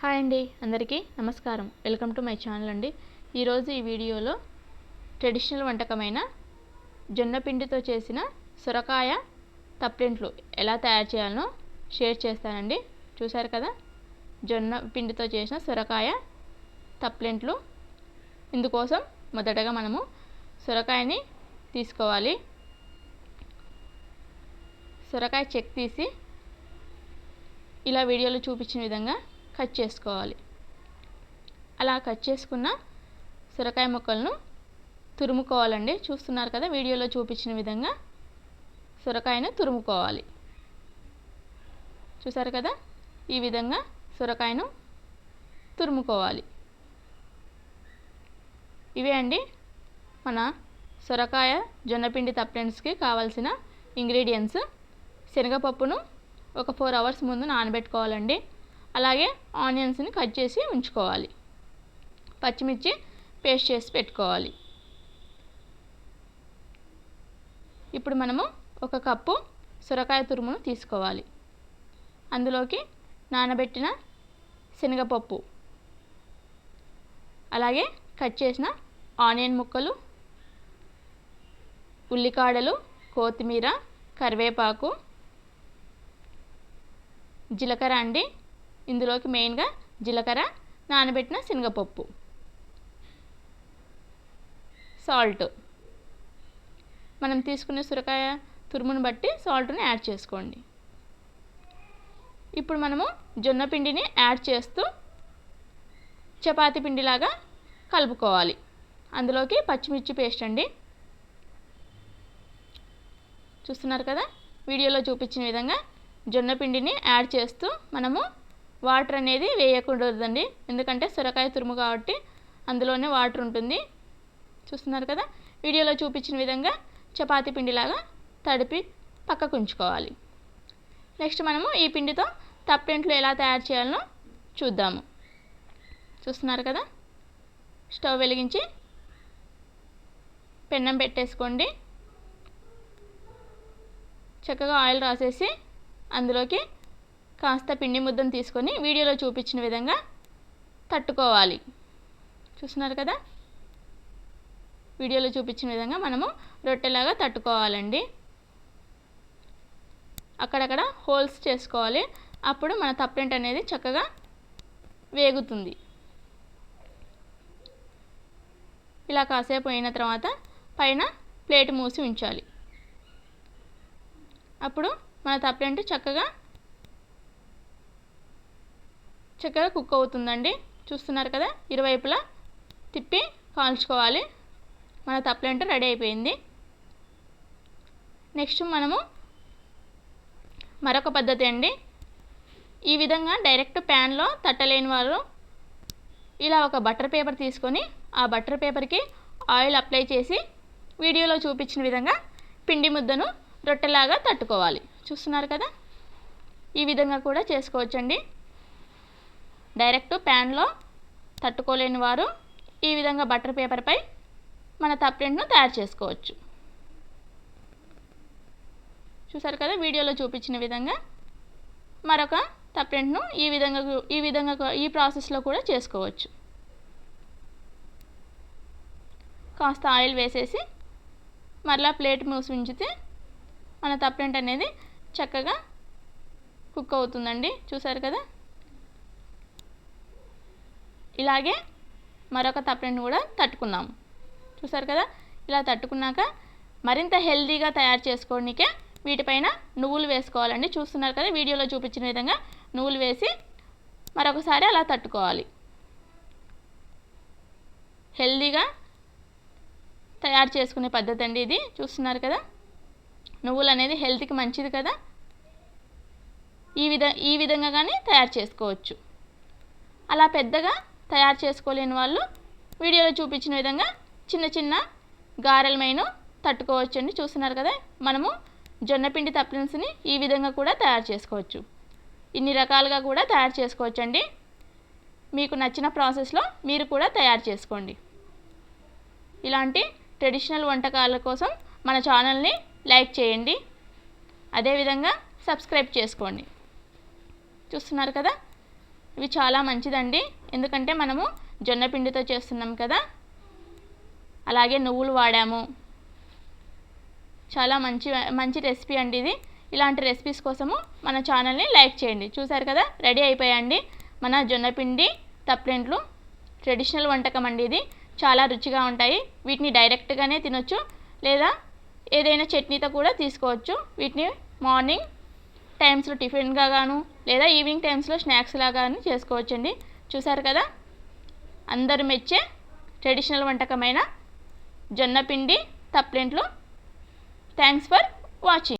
Hi అండి అందరికీ నమస్కారం. వెల్కమ్ టు మై ఛానల్ అండి. ఈరోజు ఈ వీడియోలో ట్రెడిషనల్ వంటకమైన జొన్న పిండితో చేసిన సొరకాయ తప్పింట్లు ఎలా తయారు చేయాలనో షేర్ చేస్తానండి. చూసారు కదా? జొన్న పిండితో చేసిన సొరకాయ తప్పింట్లు ఇందుకోసం మొదటగా మనము సొరకాయని తీసుకోవాలి. సొరకాయ చెక్ తీసి ఇలా వీడియోలో చూపించిన విధంగా కట్ చేసుకోవాలి. అలా కట్ చేసుకున్న సొరకాయ ముక్కలను తురుముకోవాలండి. చూస్తున్నారు కదా వీడియోలో చూపించిన విధంగా సొరకాయను తురుముకోవాలి. చూసారు కదా ఈ విధంగా సొరకాయను తురుముకోవాలి. ఇవే అండి మన సొరకాయ జొన్నపిండి తప్పెన్స్కి కావాల్సిన ఇంగ్రీడియంట్స్. శనగపప్పును ఒక ఫోర్ అవర్స్ ముందు నానబెట్టుకోవాలండి. అలాగే ఆనియన్స్ని కట్ చేసి ఉంచుకోవాలి. పచ్చిమిర్చి పేస్ట్ చేసి పెట్టుకోవాలి. ఇప్పుడు మనము ఒక కప్పు సొరకాయ తురుమును తీసుకోవాలి. అందులోకి నానబెట్టిన శనగపప్పు అలాగే కట్ చేసిన ఆనియన్ ముక్కలు ఉల్లికాడలు కొత్తిమీర కరివేపాకు జీలకర్ర అండి ఇందులోకి మెయిన్గా జీలకర్ర నానబెట్టిన శనగపప్పు. సాల్ట్. మనం తీసుకునే సొరకాయ తురుమును బట్టి సాల్ట్ని యాడ్ చేసుకోండి. ఇప్పుడు మనము జొన్న పిండిని యాడ్ చేస్తూ చపాతీ పిండిలాగా కలుపుకోవాలి. అందులోకి పచ్చిమిర్చి పేస్ట్ అండి. చూస్తున్నారు కదా? వీడియోలో చూపించిన విధంగా జొన్న పిండిని యాడ్ చేస్తూ మనము వాటర్ అనేది వేయకూడదండి ఎందుకంటే సొరకాయ తురుము కాబట్టి అందులోనే వాటర్ ఉంటుంది. చూస్తున్నారు కదా? వీడియోలో చూపించిన విధంగా చపాతీ పిండిలాగా తడిపి పక్కకు ఉంచుకోవాలి. నెక్స్ట్ మనము ఈ పిండితో తప్పెంట్లు ఎలా తయారు చేయాలనో చూద్దాము. చూస్తున్నారు కదా? స్టవ్ వెలిగించి పెన్నం పెట్టేసుకోండి. చక్కగా ఆయిల్ రాసేసి అందులోకి కాస్త పిండి ముద్దను తీసుకొని వీడియోలో చూపించిన విధంగా తట్టుకోవాలి. చూస్తున్నారు కదా? వీడియోలో చూపించిన విధంగా మనము రొట్టెలాగా తట్టుకోవాలండి. అక్కడక్కడ హోల్స్ చేసుకోవాలి. అప్పుడు మన తప్పెంట్ అనేది చక్కగా వేగుతుంది. ఇలా కాసేపు అయిన తర్వాత పైన ప్లేట్ మూసి ఉంచాలి. అప్పుడు మన తప్పెంటు చక్కగా చక్కగా కుక్ అవుతుందండి. చూస్తున్నారు కదా ఇరువైపులా తిప్పి కాల్చుకోవాలి. మన తప్పెంటు రెడీ అయిపోయింది. నెక్స్ట్ మనము మరొక పద్ధతి అండి. ఈ విధంగా డైరెక్ట్ ప్యాన్లో తట్టలేని వారు ఇలా ఒక బటర్ పేపర్ తీసుకొని ఆ బటర్ పేపర్కి ఆయిల్ అప్లై చేసి వీడియోలో చూపించిన విధంగా పిండి ముద్దను రొట్టెలాగా తట్టుకోవాలి. చూస్తున్నారు కదా? ఈ విధంగా కూడా చేసుకోవచ్చండి. డైరెక్ట్ ప్యాన్లో తట్టుకోలేని వారు ఈ విధంగా బటర్ పేపర్పై మన తప్పెంట్ను తయారు చేసుకోవచ్చు. చూసారు కదా వీడియోలో చూపించిన విధంగా మరొక తప్పెంట్ను ఈ విధంగా ఈ విధంగా ఈ ప్రాసెస్లో కూడా చేసుకోవచ్చు. కాస్త ఆయిల్ వేసేసి మరలా ప్లేట్ మూసి ఉంచితే మన తప్పెంట్ అనేది చక్కగా కుక్ అవుతుందండి. చూసారు కదా? ఇలాగే మరొక తప్పెంట్ కూడా తట్టుకున్నాము చూసారు కదా? ఇలా తట్టుకున్నాక మరింత హెల్తీగా తయారు చేసుకోవడానికే వీటిపైన నువ్వులు వేసుకోవాలండి. చూస్తున్నారు కదా? వీడియోలో చూపించిన విధంగా నువ్వులు వేసి మరొకసారి అలా తట్టుకోవాలి. హెల్దీగా తయారు చేసుకునే పద్ధతి అండి ఇది. చూస్తున్నారు కదా? నువ్వులు అనేది హెల్త్కి మంచిది కదా? ఈ విధ ఈ విధంగా కానీ తయారు చేసుకోవచ్చు. అలా పెద్దగా తయారు చేసుకోలేని వాళ్ళు వీడియోలో చూపించిన విధంగా చిన్న చిన్న గారెలమైన తట్టుకోవచ్చండి. చూస్తున్నారు కదా మనము జొన్నపిండి తప్పిన్స్ని ఈ విధంగా కూడా తయారు చేసుకోవచ్చు. ఇన్ని రకాలుగా కూడా తయారు చేసుకోవచ్చండి. మీకు నచ్చిన ప్రాసెస్లో మీరు కూడా తయారు చేసుకోండి. ఇలాంటి ట్రెడిషనల్ వంటకాల కోసం మన ఛానల్ని లైక్ చేయండి. అదేవిధంగా సబ్స్క్రైబ్ చేసుకోండి. చూస్తున్నారు కదా ఇవి చాలా మంచిదండి. ఎందుకంటే మనము జొన్న పిండితో చేస్తున్నాం కదా. అలాగే నువ్వులు వాడాము. చాలా మంచి మంచి రెసిపీ అండి ఇది. ఇలాంటి రెసిపీస్ కోసము మన ఛానల్ని లైక్ చేయండి. చూసారు కదా రెడీ అయిపోయాయండి. మన జొన్నపిండి తప్లెంట్లు ట్రెడిషనల్ వంటకం అండి ఇది. చాలా రుచిగా ఉంటాయి. వీటిని డైరెక్ట్గానే తినొచ్చు. లేదా ఏదైనా చట్నీతో కూడా తీసుకోవచ్చు. వీటిని మార్నింగ్ టైమ్స్లో టిఫిన్గా గాను లేదా ఈవినింగ్ టైమ్స్లో స్నాక్స్ లాగా చేసుకోవచ్చండి. చూసారు కదా? అందరు మెచ్చే ట్రెడిషనల్ వంటకమైన జొన్నపిండి తప్లెంట్లు. Thanks for watching.